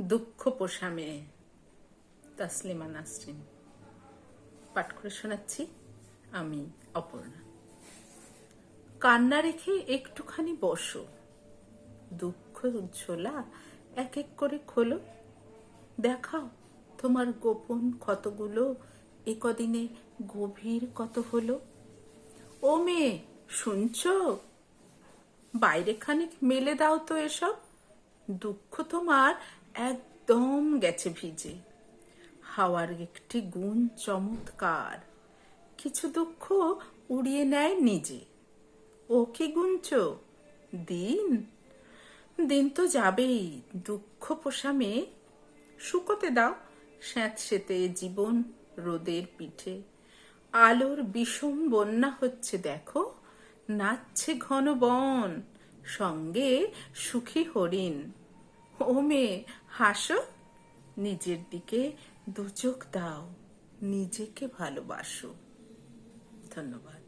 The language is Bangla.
দুঃখ পোষা তাসলিমা নাসরিন। পাঠ করে শোনাচ্ছি আমি, অপর্ণা। কান্না রেখে একটুখানি বসো। দুঃখ ঝোলা এক এক করে খোলো। দেখাও তোমার গোপন ক্ষতগুলো এ কদিনে গভীর কত হলো? ও মেয়ে, শুনছো? বাইরে খানিক মেলে দাও তো এসব। দুঃখ তোমার একদম গেছে ভিজে। হাওয়ার একটি গুণ চমৎকার। কিছু দুঃখ উড়িয়ে নেয় নিজে। ও কি গুনছ দিন? দিন তো যাবেই। দুঃখ পোষা মেয়ে। শুকোতে দাও স্যাঁতসেতে জীবন রোদের পিঠে। আলোর বিষম বন্যা হচ্ছে দেখো, নাচছে ঘন বন। সঙ্গে সুখী হরিণ। ও মেয়ে হাসো। নিজের দিকে দুচোখ দাও। নিজেকে ভালোবাসো। ধন্যবাদ।